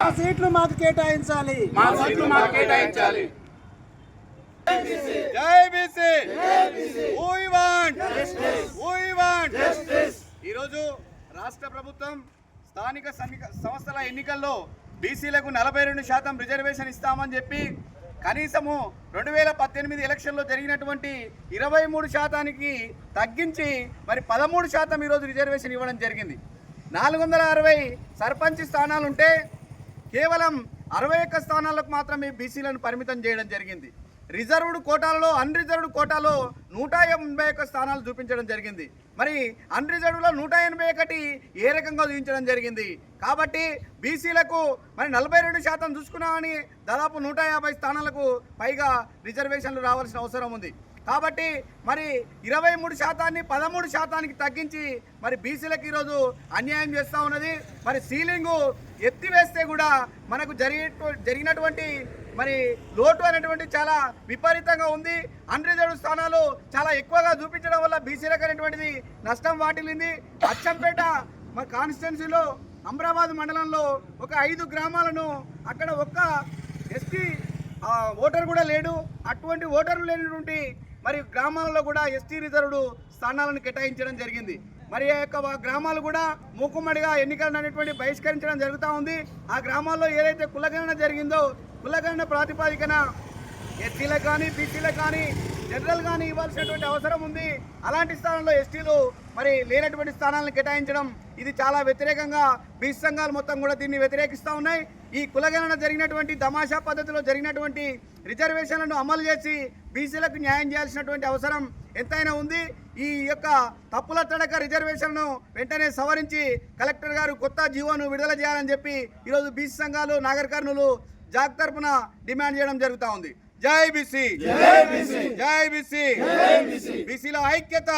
మా సీట్లు మాకు కేటాయించాలి. మా సీట్లు మాకు కేటాయించాలి. Jai BC. We want we want ఈరోజు రాష్ట్ర ప్రభుత్వం స్థానిక సంస్థల ఎన్నికల్లో బీసీలకు నలభై రెండు శాతం రిజర్వేషన్ ఇస్తామని చెప్పి కనీసము రెండు వేల పద్దెనిమిది ఎలక్షన్లో జరిగినటువంటి ఇరవై మూడు శాతానికి తగ్గించి మరి పదమూడు శాతం ఈరోజు రిజర్వేషన్ ఇవ్వడం జరిగింది. నాలుగు వందల అరవై సర్పంచ్ స్థానాలు ఉంటే కేవలం అరవై ఒక్క స్థానాలకు మాత్రమే బీసీలను పరిమితం చేయడం జరిగింది. రిజర్వ్డ్ కోటాలలో అన్రిజర్వ్డ్ కోటాలో నూట ఎనభై ఒక్క స్థానాలు చూపించడం జరిగింది. మరి అన్రిజర్వ్డ్లో నూట ఎనభై ఒకటి ఏ రకంగా చూపించడం జరిగింది? కాబట్టి బీసీలకు మరి నలభై రెండు శాతం చూసుకున్నామని దాదాపు నూట యాభై స్థానాలకు పైగా రిజర్వేషన్లు రావాల్సిన అవసరం ఉంది. కాబట్టి మరి ఇరవై మూడు శాతాన్ని పదమూడు శాతానికి తగ్గించి మరి బీసీలకు ఈరోజు అన్యాయం చేస్తూ ఉన్నది. మరి సీలింగు ఎత్తివేస్తే కూడా మనకు జరిగే జరిగినటువంటి మరి లోటు అనేటువంటి చాలా విపరీతంగా ఉంది. అన్రిజర్వ్ స్థానాలు చాలా ఎక్కువగా చూపించడం వల్ల బీసీలకు అనేటువంటిది నష్టం వాటిల్లింది. అచ్చంపేట మరి కాన్స్టిట్యున్సీలో అమరాబాద్ మండలంలో ఒక ఐదు గ్రామాలను అక్కడ ఒక్క ఎస్టీ ఓటర్ కూడా లేడు. అటువంటి ఓటర్లు లేనటువంటి మరి గ్రామాలలో కూడా ఎస్టీ రిజర్వ్డ్ స్థానాలను కేటాయించడం జరిగింది. మరి ఆ యొక్క గ్రామాలు కూడా మూకుమ్మడిగా ఎన్నికలను అనేటువంటి బహిష్కరించడం జరుగుతూ ఉంది. ఆ గ్రామాల్లో ఏదైతే కులగణన జరిగిందో కులగణన ప్రాతిపాదికన ఎస్టీలకు కానీ బీసీలకు కానీ జనరల్ కానీ ఇవ్వాల్సినటువంటి అవసరం ఉంది. అలాంటి స్థానంలో ఎస్టీలు మరి లేనటువంటి స్థానాలను కేటాయించడం ఇది చాలా వ్యతిరేకంగా బీసీ సంఘాలు మొత్తం కూడా దీన్ని వ్యతిరేకిస్తూ ఉన్నాయి. ఈ కులగణన జరిగినటువంటి తమాషా పద్ధతిలో జరిగినటువంటి రిజర్వేషన్లను అమలు చేసి బీసీలకు న్యాయం చేయాల్సినటువంటి అవసరం ఎంతైనా ఉంది. ఈ యొక్క తప్పుల తడక రిజర్వేషన్ను వెంటనే సవరించి కలెక్టర్ గారు కొత్త జీవోను విడుదల చేయాలని చెప్పి ఈరోజు బీసీ సంఘాలు నాగర్ కర్నూలు జాగ్ తరపున డిమాండ్ చేయడం జరుగుతూ ఉంది. జై బీసీ! జై బీసీ! బీసీల ఐక్యత!